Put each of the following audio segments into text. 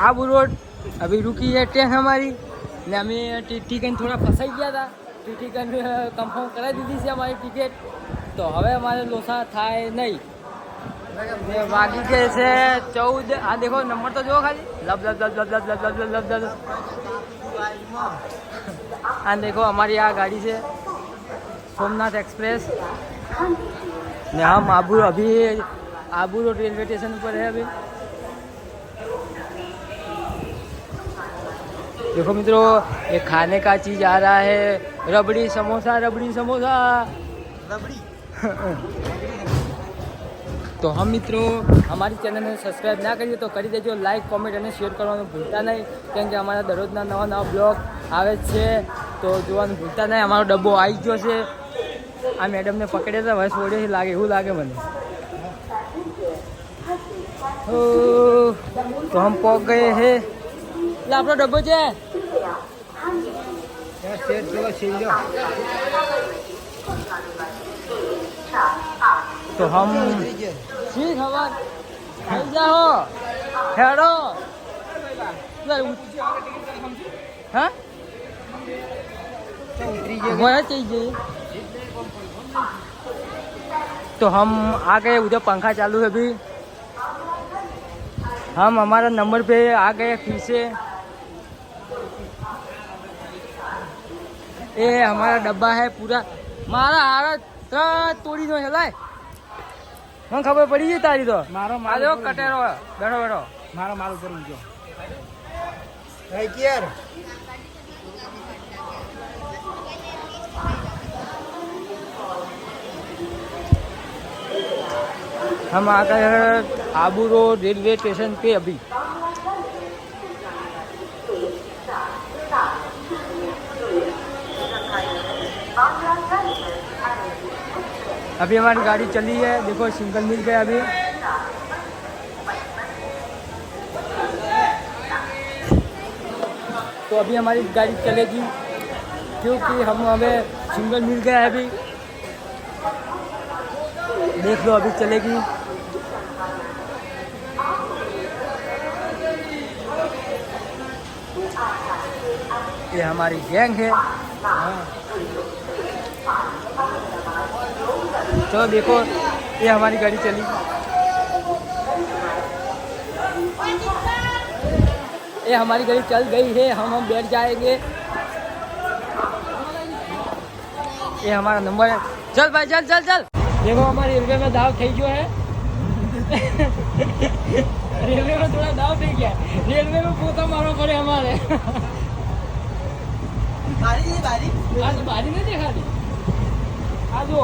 Abu road अभी रुकी है ट्रेन हमारी ने हमें टिकट थोड़ा फंसाई गया था टिकट कंफर्म करा दी थी हमारी टिकट तो હવે અમારે લોસા થાય નહીં ને વાગી ગઈ છે ચૌદ આ દેખો નંબર તો જો ખાલી લબ લબ લબ લબ લબ લબ લબ લબ લબ આ देखो हमारी આ गाड़ी છે सोमनाथ एक्सप्रेस ने हम आबू अभी आबू रोड रेलवे स्टेशन पर है अभी देखो मित्रों ये खाने का चीज आ रहा है रबड़ी समोसा रबड़ी समोसा તો હમ મિત્રો અમારી ચેનલને સબસ્ક્રાઈબ ના કરીએ તો કરી દેજો લાઈક કોમેન્ટ અને શેર કરવાનું ભૂલતા નહીં કેમ કે અમારા દરરોજના નવા નવા બ્લોગ આવે જ છે તો જોવાનું ભૂલતા નહીં અમારો ડબ્બો આવી ગયો છે આ મેડમને પકડે તો હવે છોડે લાગે એવું લાગે મને ઓ, તો હમ પહોંચ ગયે હે એટલે આપણો ડબ્બો છે તો હમ શી ખબર થઈ જાઓ હેડો લે, ઉત- હા वहाँ चाहिए तो हम आ गए उधर पंखा चालू है अभी हम हमारा नंबर पे आ गए फिर से ये हमारा डब्बा है पूरा મારા હારા ત્રણ તોડી નો હેલાય મને ખબર પડી ગઈ તારી તો મારો આ માલ જો ઉપર કટેરો બેઠો બેઠો મારો માલ ઉપર ઊંચો हम आ गए हैं आबू रोड रेलवे स्टेशन पे अभी अभी हमारी गाड़ी चली है, देखो सिंगल मिल गया अभी। तो अभी हमारी गाड़ी चलेगी, क्योंकि हम हमें सिंगल मिल गया है अभी। देख लो अभी चलेगी। ये हमारी गैंग है। चलो देखो ये हमारी गाड़ी चली ये हमारी गाड़ी चल गई है हम हम बैठ जाएंगे ये हमारा नंबर है चल भाई चल चल चल देखो हमारे रेलवे में दाव થઈ ગયો है रेलवे में थोड़ा दाव થઈ ગયા रेलवे में પોતા મારવો પડે हमारे आज बारी नहीं देखा थी आज वो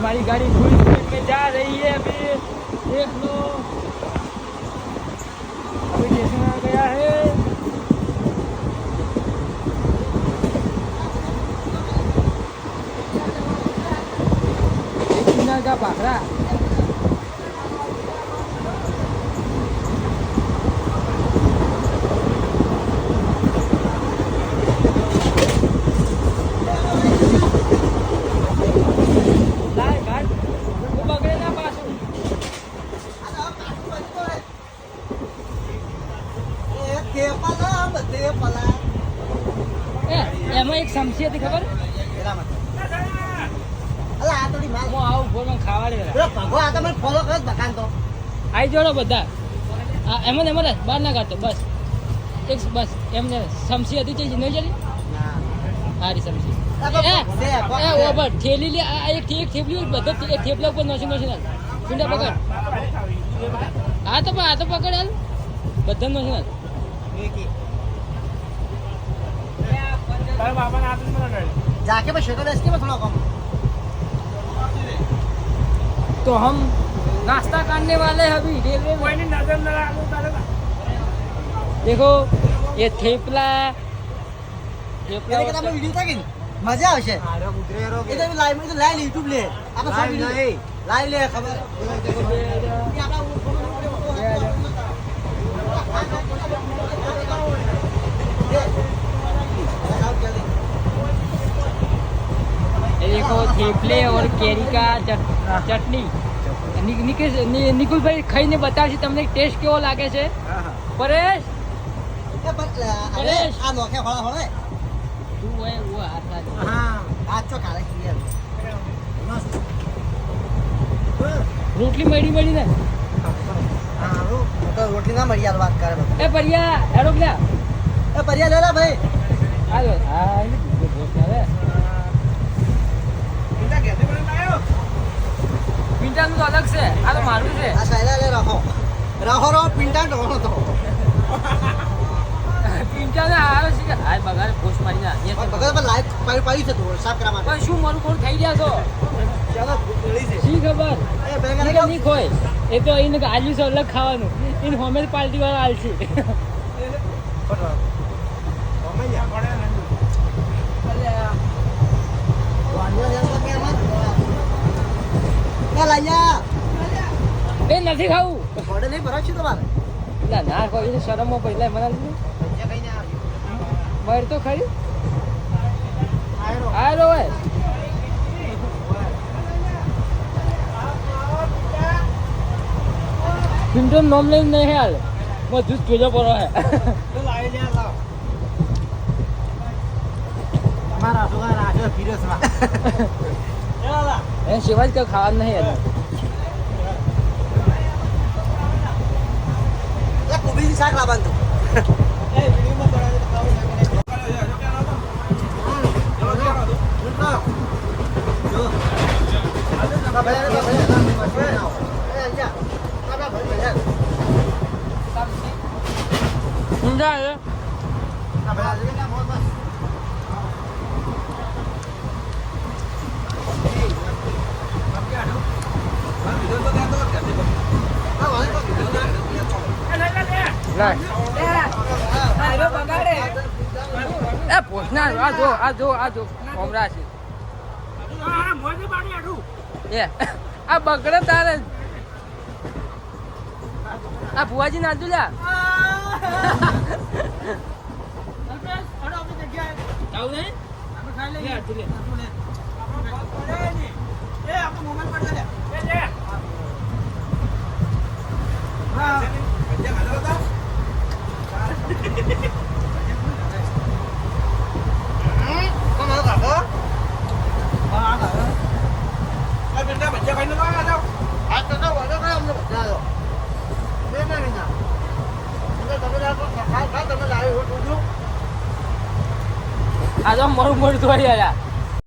हमारी गाड़ी फुल स्पीड में जा रही है अभी देख लो अभी स्टेशन आ गया है एक किनार का भाखड़ा એટલા માટે. અલા આ થોડી બધા. હા એમ ને એમ જ બહાર ના બસ. એક બસ એમને સમસી હતી ચીજ નહીં જરી સારી સમસી ઠેલી લે આ એક એક બધા થેપલા ઉપર નોસી નોસી નાખ. પકડ. હા તો આ તો પકડ હાલ. બધા जाके बस शक्ल इसकी में थोड़ा कम तो हम नाश्ता करने वाले हैं अभी रेलवे में देखो ये थेपला थेपला એને કદાચ વિડિયો થાય કે મજા આવશે એ તો લાઈવ માં તો લાઈવ યુટ્યુબ લે આપણે સબ લાઈવ લાઈવ લે ખબર ये देखो थेपले और કેરી કા ચટ- ચટણી નિ- નિકેશ નિ- નિકુલભાઈ ખાઈને બતાવશે તમને ટેસ્ટ કેવો લાગે છે પરેશ એ પણ અરે આ નોખે હોળા હોળે તું હોય वो हाथ लागे। હા આ ચો કાલે ક્લિયર મસ્ત રોટલી મળી મળી ને હારું તો રોટલી ના મળી યાર વાત કરે બધા એ પરિયા હેડો પેલા એ પરિયા લે લે ભાઈ હાલો હા પિંટાનું તો અલગ છે. આ તો મારું છે. આ સાયલા લે રહો રહો રહો પિંટા ઢોળો તો. પિંટા ને હારો છે કે હાય બગાડ પોસ્ટ મારી ના બગલ પર લાઈક પાડી પાડી છે તો સાફ કરવા માટે. પણ શું મારું કોણ થઈ ગયા છો? ચાલો ગળી છે. શી ખબર? એ બેંગા નહીં નહીં ખોય. એ તો એને આજુ છે અલગ ખાવાનું. એને હોમેજ પાર્ટી વાળા હાલ. છે એ નથી ખાવું. ના ના કોઈ શરમમાં પહેલા મને મર તો ખરી. હાલો હોય. પિન્ટો નોમ લઈને નહીં હાલ. બધું જ જોજો પડો હે એ સિવાય જ કંઈ ખાવાનું નહીં યાર શાક લાવવાનું ઊંધા હે એ પોસના આ જો આ જો આ જો કોમરા છે એ આ બગડે તારે આ ભુવાજી નાચું લ્યા આવું નહીં લે, આટલું લે. આ તો મારું મોઢું તોડી આયા